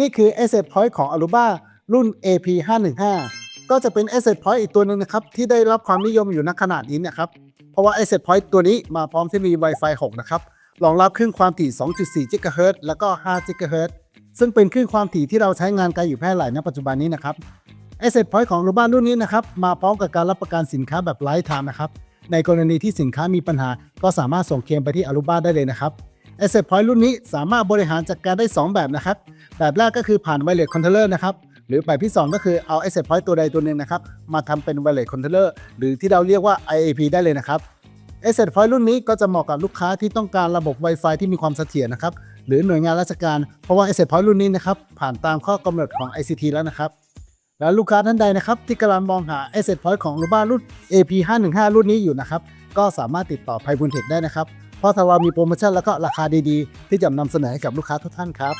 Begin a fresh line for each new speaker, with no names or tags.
นี่คือ Asset Point ของ Aruba รุ่น AP 515ก็จะเป็น Asset Point อีกตัวหนึ่งนะครับ ที่ได้รับความนิยมอยู่ณขนาดนี้นะครับ เพราะว่า Asset Point ตัวนี้มาพร้อมเทคโนโลยี Wi-Fi 6 นะครับรองรับคลื่นความถี่ 2.4 GHz แล้วก็5 GHz ซึ่งเป็นคลื่นความถี่ที่เราใช้งานกันอยู่แพร่หลายณปัจจุบันนี้นะครับ Asset Point ของ Aruba รุ่นนี้นะครับ มาพร้อมกับการรับประกันสินค้าแบบไลฟ์ไทม์นะครับ ในกรณีที่สินค้ามีปัญหา ก็สามารถส่งเคลมไปที่ Aruba ได้เลยนะครับ Asset Point รุ่นนี้สามารถบริหารจัดการได้ 2 แบบนะครับ แบบแรกก็คือผ่าน Wireless Controller นะครับ หรือแบบที่ 2 ก็คือเอา Asset Point ตัวใดตัวหนึ่งนะครับ มาทำเป็น Wireless Controller หรือที่เราเรียกว่า IAP ได้เลยนะครับ Asset Point รุ่นนี้ก็จะเหมาะกับลูกค้าที่ต้องการระบบ Wi-Fi ที่มีความเสถียรนะครับ หรือหน่วยงานราชการ เพราะว่า Asset Point รุ่นนี้นะครับผ่านตามข้อกำหนดของ ICT แล้วนะครับแล้วลูกค้าท่านใดนะครับที่กำลังมองหา Asset Point ของ Aruba รุ่น AP 515รุ่นนี้อยู่นะครับ ก็สามารถติดต่อไพบุญเทคได้นะครับ เพราะทาเรามีโปรโมชั่นแล้วก็ราคาดีๆ ที่จะนำเสนอให้กับลูกค้าทุกท่านครับ